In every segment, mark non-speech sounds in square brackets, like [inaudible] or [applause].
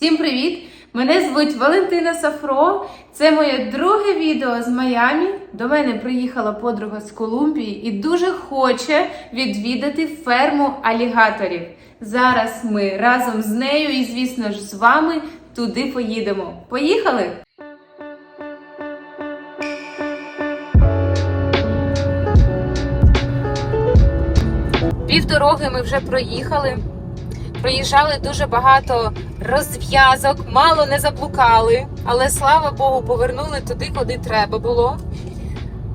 Всім привіт! Мене звуть Валентина Сафро. Це моє друге відео з Майамі. До мене приїхала подруга з Колумбії і дуже хоче відвідати ферму алігаторів. Зараз ми разом з нею і, звісно ж, з вами туди поїдемо. Поїхали! Півдороги ми вже проїхали. Проїжджали дуже багато розв'язок, мало не заблукали, але слава Богу, повернули туди, куди треба було.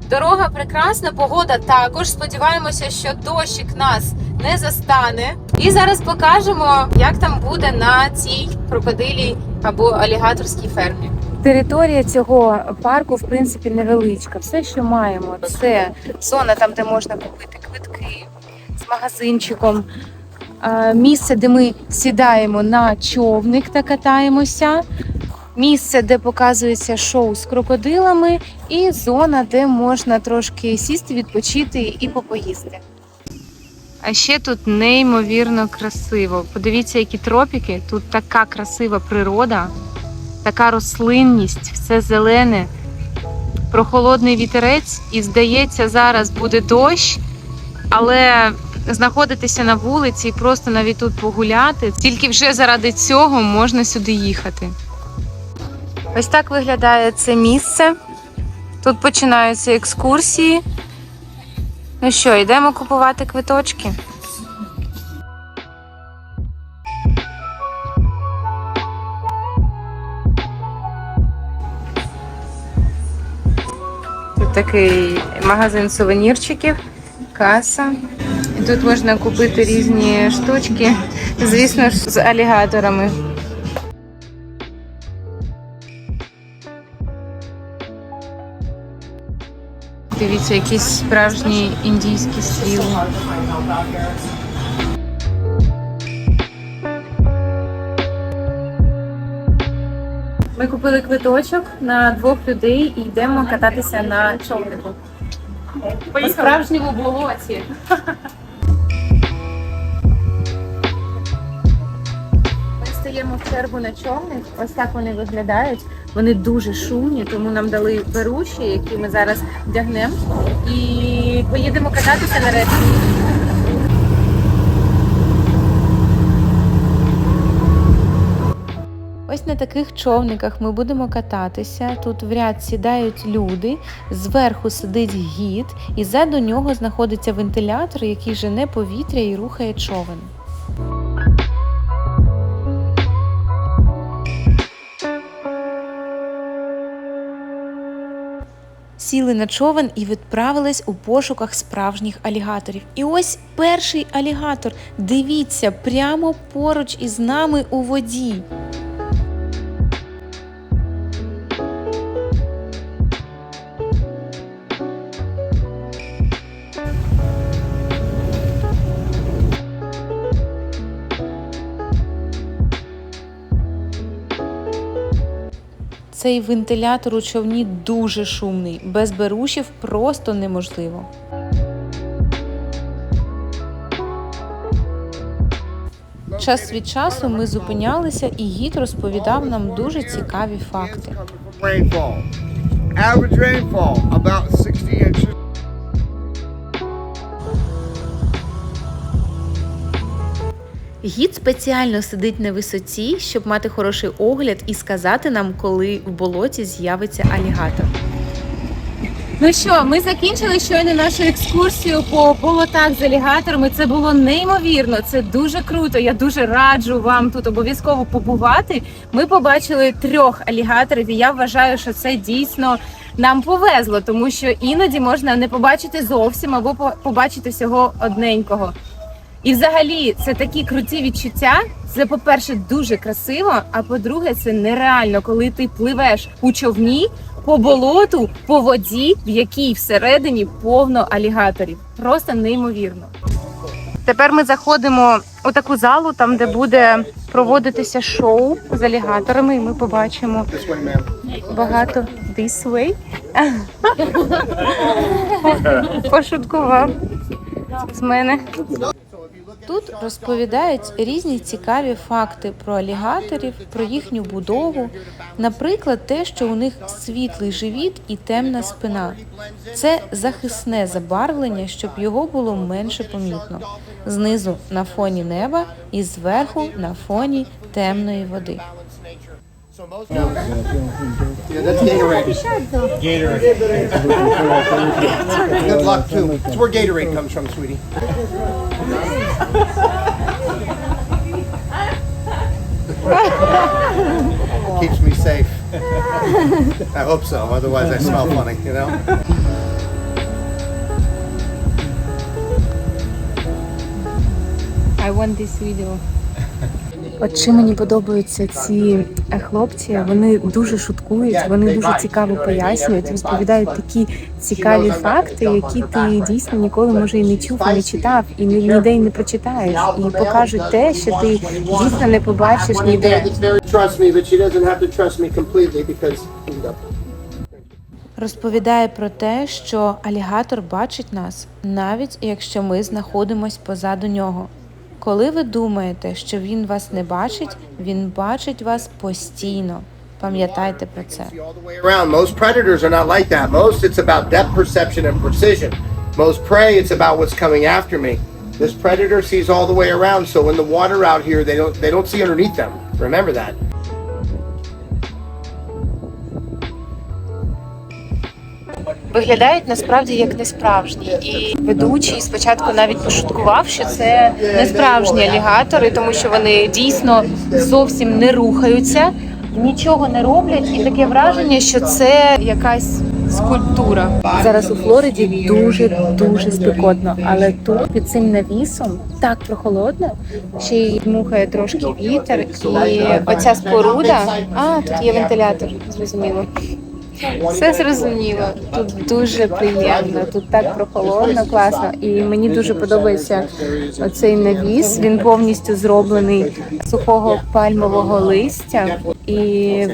Дорога прекрасна, погода також. Сподіваємося, що дощик нас не застане. І зараз покажемо, як там буде на цій крокодилій або алігаторській фермі. Територія цього парку, в принципі, невеличка. Все, що маємо, це зона там, де можна купити квитки з магазинчиком. Місце, де ми сідаємо на човник та катаємося. Місце, де показується шоу з крокодилами, і зона, де можна трошки сісти, відпочити і попоїсти. А ще тут неймовірно красиво. Подивіться, які тропіки. Тут така красива природа, така рослинність, все зелене, прохолодний вітерець, і здається, зараз буде дощ, але знаходитися на вулиці і просто навіть тут погуляти. Тільки вже заради цього можна сюди їхати. Ось так виглядає це місце. Тут починаються екскурсії. Ну що, йдемо купувати квиточки. Тут такий магазин сувенірчиків, каса. Тут можна купити різні штучки, звісно ж, з алігаторами. Дивіться, якийсь справжній індійський стіл. Ми купили квиточок на двох людей і йдемо кататися на човнику. По справжньому болоті. Човник. Ось так вони виглядають. Вони дуже шумні, тому нам дали беруші, які ми зараз вдягнемо. І поїдемо кататися нарешті. Ось на таких човниках ми будемо кататися. Тут в ряд сідають люди, зверху сидить гід, і ззаду нього знаходиться вентилятор, який жене повітря і рухає човен. Сіли на човен і відправились у пошуках справжніх алігаторів. І ось перший алігатор. Дивіться, прямо поруч із нами у воді. Цей вентилятор у човні дуже шумний. Без берушів просто неможливо. Час від часу ми зупинялися, і гід розповідав нам дуже цікаві факти. Average rainfall about 60 inches. Гід спеціально сидить на висоті, щоб мати хороший огляд і сказати нам, коли в болоті з'явиться алігатор. Ну що, ми закінчили щойно нашу екскурсію по болотах з алігаторами. Це було неймовірно, це дуже круто. Я дуже раджу вам тут обов'язково побувати. Ми побачили трьох алігаторів, і я вважаю, що це дійсно нам повезло, тому що іноді можна не побачити зовсім або побачити всього одненького. І взагалі це такі круті відчуття. Це, по-перше, дуже красиво. А по-друге, це нереально, коли ти пливеш у човні по болоту, по воді, в якій всередині повно алігаторів. Просто неймовірно. Тепер ми заходимо у таку залу, там де буде проводитися шоу з алігаторами, і ми побачимо багато this way. [laughs] Пошуткував з мене. So if you look Тут розповідають різні цікаві факти про алігаторів, про їхню будову. Наприклад, те, що у них світлий живіт і темна спина. Це захисне забарвлення, щоб його було менше помітно. Знизу на фоні неба і зверху на фоні темної води. Yeah, that's Gatorade. Gatorade. [laughs] Good luck too. It's where Gatorade comes from, sweetie. [laughs] Keeps me safe. I hope so. Otherwise, I smell funny. You know. I want this video. От чим мені подобаються ці е, хлопці, вони дуже шуткують, вони дуже цікаво пояснюють, розповідають такі цікаві факти, які ти дійсно ніколи може і не чув, і не читав, і ніде й не прочитаєш, і покажуть те, що ти дійсно не побачиш ніде. Розповідає про те, що алігатор бачить нас, навіть якщо ми знаходимось позаду нього. Коли ви думаєте, що він вас не бачить, він бачить вас постійно. Пам'ятайте про це. Most predators are not like that. Most it's about depth perception and precision. Most prey it's about what's coming after me. This predator sees all the way around, so in the water out here they don't they don't see underneath them. Remember that. Виглядають насправді як несправжні, і ведучий спочатку навіть пошуткував, що це не справжні алігатори, тому що вони дійсно зовсім не рухаються, нічого не роблять, і таке враження, що це якась скульптура. Зараз у Флориді дуже дуже спекотно, але тут під цим навісом так прохолодно, ще й дмухає трошки вітер, і оця споруда. А тут є вентилятор, зрозуміло. Все зрозуміло. Тут дуже приємно, тут так прохолодно, класно. І мені дуже подобається цей навіс. Він повністю зроблений з сухого пальмового листя, і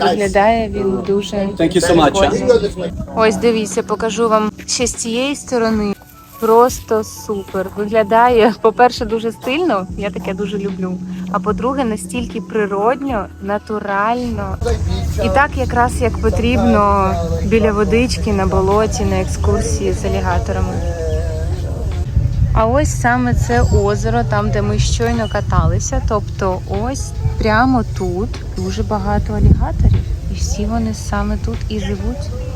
виглядає він дуже Thank you so much. Ось дивіться, покажу вам ще з цієї сторони. Просто супер. Виглядає, по-перше, дуже стильно, я таке дуже люблю. А по-друге, настільки природньо, натурально. І так якраз як потрібно біля водички на болоті на екскурсії з алігаторами. А ось саме це озеро, там, де ми щойно каталися. Тобто, ось прямо тут дуже багато алігаторів. І всі вони саме тут і живуть.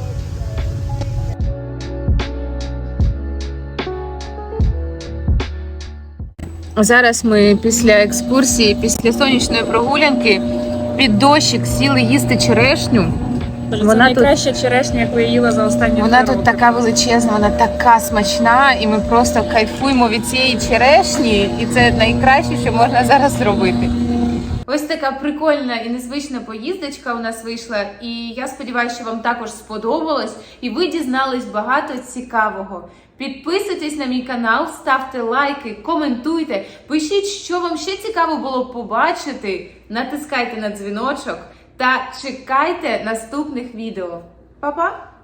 Зараз ми після екскурсії, після сонячної прогулянки під дощик сіли їсти черешню. Це Вона тут- черешня, яку я їла за останні Вона два тут роки. така величезна, вона така смачна, і ми просто кайфуємо від цієї черешні, і це найкраще, що можна зараз зробити. Ось така прикольна і незвична поїздочка у нас вийшла, і я сподіваюся, що вам також сподобалось, і ви дізнались багато цікавого. Підписуйтесь на мій канал, ставте лайки, коментуйте, пишіть, що вам ще цікаво було побачити. Натискайте на дзвіночок та чекайте наступних відео. Па-па!